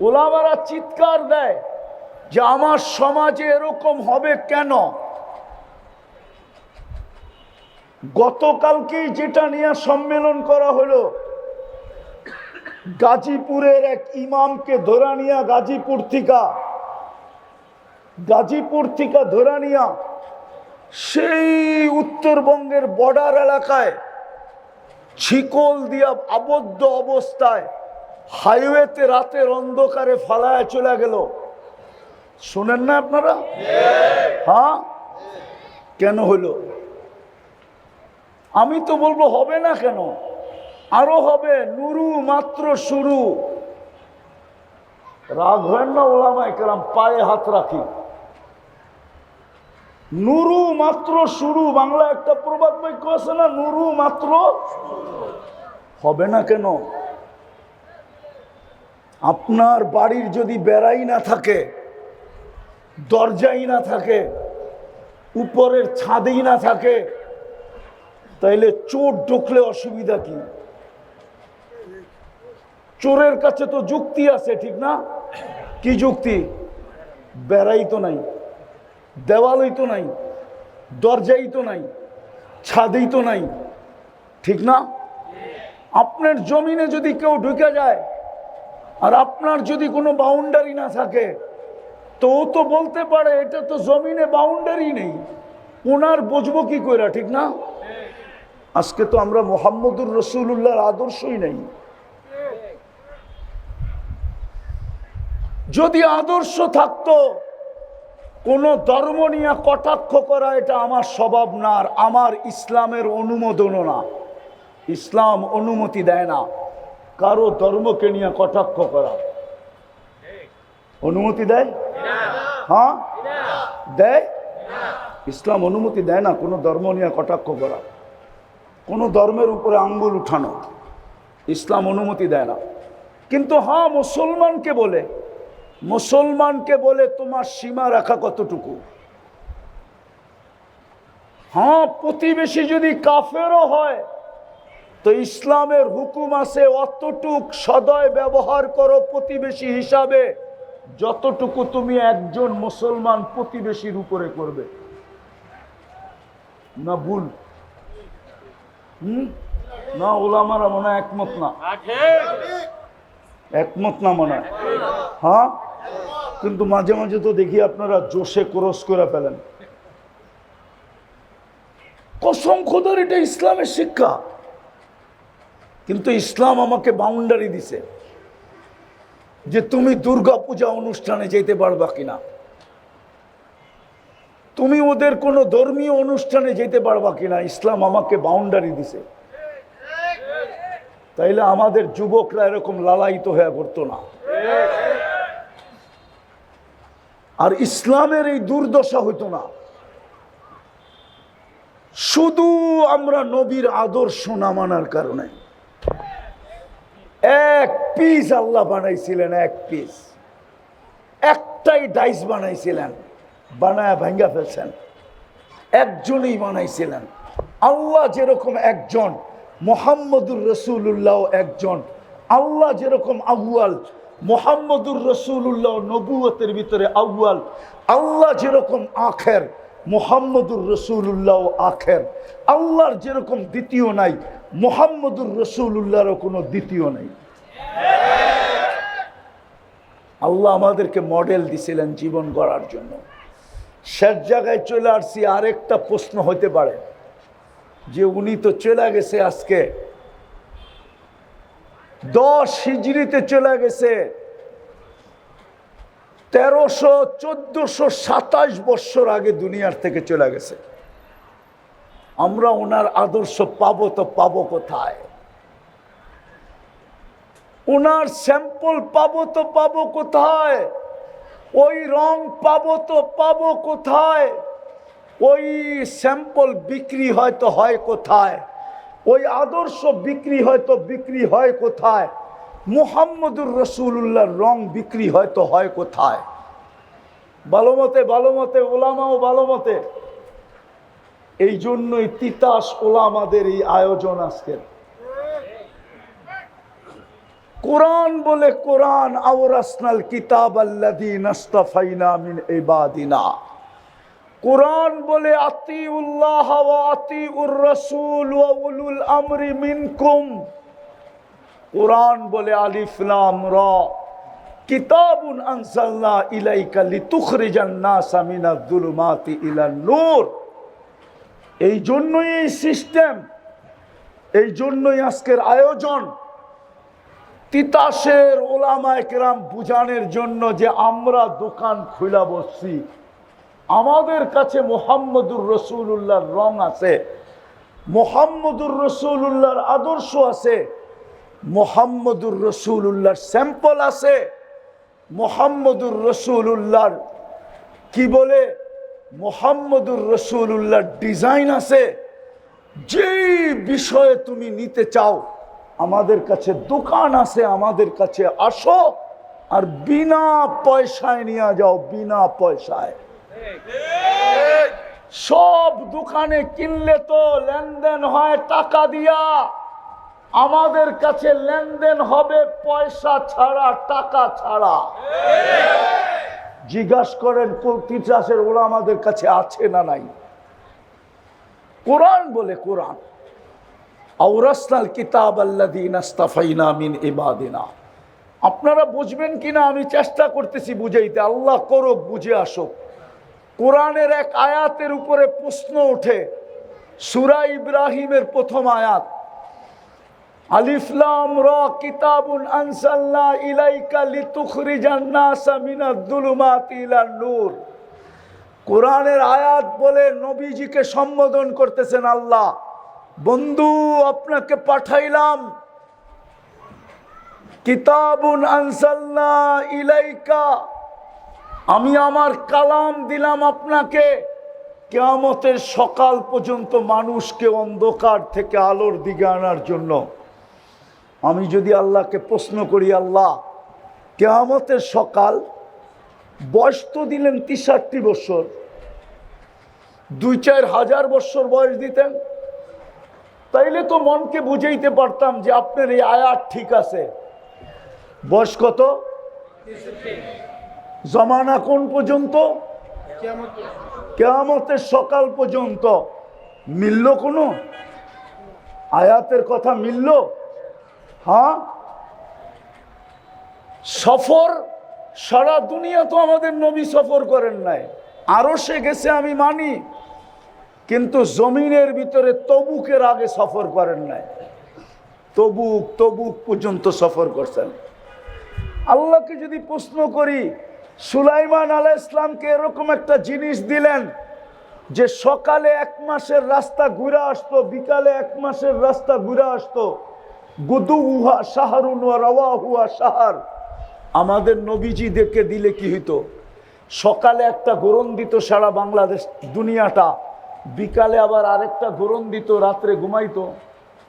ওলামারা চিৎকার দেয় যে আমার সমাজে এরকম হবে কেন? গতকালকেই যেটা নিয়ে সম্মেলন করা হলো, গাজীপুরের এক ইমামকে ধরা নিয়া গাজীপুর থিকা গাজীপুর থিকা ধরা নিয়া সেই উত্তরবঙ্গের বর্ডার এলাকায় ছিকল দিয়া আবদ্ধ অবস্থায় হাইওয়েতে রাতের অন্ধকারে ফালায় চলে গেল। শোনেন না আপনারা? হ্যাঁ? কেন হলো? আমি তো বলব, হবে না কেন? আরও হবে, নুরু মাত্র শুরু। রাগ হয় না ওলামায় কেরাম পায়ে হাত রাখি। নুরু মাত্র শুরু বাংলা একটা প্রবাদ বাক্য আছে না, নুরু মাত্র হবে না কেন? আপনার বাড়ির যদি বেড়াই না থাকে, দরজাই না থাকে, উপরের ছাদেই না থাকে, তাইলে চোর ঢুকলে অসুবিধা কি? চোরের কাছে তো যুক্তি আছে, ঠিক না? কি যুক্তি? বেড়াই তো নাই, দেওয়ালই তো নাই, দরজাই তো নাই, ছাদেই তো নাই, ঠিক না? আপনার জমিনে যদি কেউ ঢুকে যায় আর আপনার যদি কোনো বাউন্ডারি না থাকে, তো ও তো বলতে পারে এটা তো জমিনে বাউন্ডারি নেই। ওনার বুঝব কি কইরা, ঠিক না? আজকে তো আমরা মোহাম্মদুর রসুল্লাহর আদর্শই নেই। যদি আদর্শ থাকতো, কোন ধর্ম নিয়ে কটাক্ষ করা এটা আমার স্বভাব না, আর আমার ইসলামের অনুমোদনও না। ইসলাম অনুমতি দেয় না। কারও ধর্মকে নিয়ে কটাক্ষ করা। অনুমতি দেয়? হ্যাঁ? দেয়? ইসলাম অনুমতি দেয় না, কোনো ধর্ম নিয়ে কটাক্ষ করা। কোনো ধর্মের উপরে আঙ্গুল উঠানো। ইসলাম অনুমতি দেয় না। কিন্তু হ্যাঁ মুসলমানকে বলে। মুসলমানকে বলে তোমার সীমা রাখা কতটুকু? হ্যাঁ প্রতিবেশী যদি কাফেরও হয় তো ইসলামের হুকুম আছে, অতটুক সদয় ব্যবহার করো প্রতিবেশী হিসাবে, যতটুকু তুমি একজন মুসলমান প্রতিবেশীর উপরে করবে। না ভুল। হুম? না, ওলামারা মনে একমত না। একমত না মনে হয়। হ্যাঁ? কিন্তু মাঝে মাঝে তো দেখি আপনারা জোশে ক্রস করে ফেলেন। কসম খোদার, এটা ইসলামের শিক্ষা। কিন্তু ইসলাম আমাকে বাউন্ডারি দিছে যে তুমি দুর্গা পূজা অনুষ্ঠানে যেতে পারবা কিনা। তুমি ওদের কোনো ধর্মীয় অনুষ্ঠানে যেতে পারবা কিনা, ইসলাম আমাকে বাউন্ডারি দিছে। তাইলে আমাদের যুবকরা এরকম লালায়িত হয়ে করতো না। আর ইসলামের এই দুর্দশা হইতো না। শুধু আমরা নবীর আদর্শ না মানার কারণে। এক পিস আল্লাহ বানাইছিলেন, এক পিস একটাই ডাইস বানাইছিলেন, বানায় ভাঙ্গা ফেলছেন। একজনই বানাইছিলেন। আল্লাহ যেরকম একজন, মোহাম্মদুর রসুল্লাহ একজন। আল্লাহ যেরকম আউয়াল, মোহাম্মদুর রসুল্লাহ নবুয়তের ভিতরে আউয়াল। আল্লাহ যেরকম আখের, মোহাম্মদুর রসুল্লাহ আখের। আল্লাহর যেরকম দ্বিতীয় নাই মোহাম্মদুর রসুল্লাহরও কোনো দ্বিতীয় নেই। আল্লাহ আমাদেরকে মডেল দিছিলেন জীবন গড়ার জন্য। শেষ জায়গায় চলে আসছি, আরেকটা প্রশ্ন হতে পারে। যে উনি তো চলে গেছে আজকে। দশ হিজড়িতে চলে গেছে। তেরোশো, চোদ্দশো সাতাশ বৎসর আগে দুনিয়ার থেকে চলে গেছে। আমরা ওনার আদর্শ পাবো তো পাবো কোথায়? ওনার স্যাম্পল পাবো তো পাবো কোথায়? ওই রং পাবো তো পাবো কোথায়? ওই স্যাম্পল বিক্রি হয়তো হয় কোথায়? ওই আদর্শ বিক্রি হয়তো বিক্রি হয় কোথায়? মুহাম্মদুর রসুল্লাহর রং বিক্রি হয়তো হয় কোথায়? ভালো মতে ভালো মতে, ওলামাও ভালো মতে। এই জন্যই তিতাস ওলামাদের এই আয়োজন আজকের কোরআন বলে কোরআন, আওরাসনাল কিতাব আল্লাদি নাস্তাফাইনা মিন ইবাদিনা। কোরআন বলে আতিউল্লাহ ওয়া আতিউর রাসূল ওয়া উলুল আমরি মিনকুম। কোরআন বলে আলিফ লাম রা। কিতাবুন আনজালনা ইলাইকা লিতুখরিজান নাসা মিনাজ যুলুমাতি ইলান নূর এই জন্যই এই সিস্টেম, এই জন্যই আজকের আয়োজন। তিতাসের ওলামায় কেরাম বুঝানোর জন্য যে আমরা দোকান খুলা বসছি, আমাদের কাছে মোহাম্মদুর রসুল্লাহর রং আছে, মোহাম্মদুর রসুল্লাহর আদর্শ আছে, মোহাম্মদুর রসুল্লাহর স্যাম্পল আছে, মোহাম্মদুর রসুল্লাহর কি বলে? মোহাম্মদুর রসুল্লাহর ডিজাইন আছে। যেই বিষয়ে তুমি নিতে চাও, আমাদের কাছে দোকান আছে, আমাদের কাছে আসো আর বিনা পয়সায় নিয়ে যাও, বিনা পয়সায়। সব দোকানে কিনলে তো লেনদেন হয় টাকা দিয়া। আমাদের কাছে লেনদেন হবে পয়সা ছাড়া, টাকা ছাড়া। জিজ্ঞাস করেন তিতাসের ওরা আমাদের কাছে আছে না নাই? কোরআন বলে কোরআন। আউরাসনাল কিতাব আল্লাদিন আস্তাফাইনা ইবাদিনা। আপনারা বুঝবেন কিনা, আমি চেষ্টা করতেছি বুঝাইতে। আল্লাহ করুক, বুঝে আসুক। কোরআনের এক আয়াতের উপরে প্রশ্ন ওঠে। সুরা ইব্রাহিমের প্রথম আয়াত। আলিফলাম র কিতাবুন আনসাল্লা ইলাইকা লিতুখরিজান নাসা মিনাদ ইলান নূর। কোরআনের আয়াত বলে নবীজিকে সম্বোধন করতেছেন আল্লাহ। বন্ধু, আপনাকে পাঠাইলাম। কিতাবুন আনসাল্লা ইলাইকা। আমি আমার কালাম দিলাম আপনাকে। কেয়ামতের সকাল পর্যন্ত মানুষকে অন্ধকার থেকে আলোর দিকে আনার জন্য। আমি যদি আল্লাহকে প্রশ্ন করি, আল্লাহ, কেয়ামতের সকাল বয়স তো দিলেন তিষট্টি বছর, দুই চার হাজার বছর বয়স দিতেন, তাইলে তো মনকে বুঝাইতে পারতাম যে আপনার এই আয়াত ঠিক আছে। বয়স কত? জমানা কোন পর্যন্ত? কেয়ামতের সকাল পর্যন্ত। মিলল কোনো? আয়াতের কথা মিলল? হ্যাঁ? সফর, সারা দুনিয়া তো আমাদের নবী সফর করেন নাই। আরও সে গেছে আমি মানি, কিন্তু জমিনের ভিতরে তবুকের আগে সফর করেন নাই। তবুক তবুক পর্যন্ত সফর করছেন। আল্লাহকে যদি প্রশ্ন করি, সুলাইমান আলাহ ইসলামকে এরকম একটা জিনিস দিলেন যে সকালে এক মাসের রাস্তা ঘুরে আসতো, বিকালে এক মাসের রাস্তা ঘুরে আসতো রওয়া হুয়া সাহার আমাদের নবীজিদেরকে দিলে কি হইতো? সকালে একটা গরম দিত সারা বাংলাদেশ দুনিয়াটা, বিকালে আবার আরেকটা গরম দিত রাত্রে ঘুমাইতো।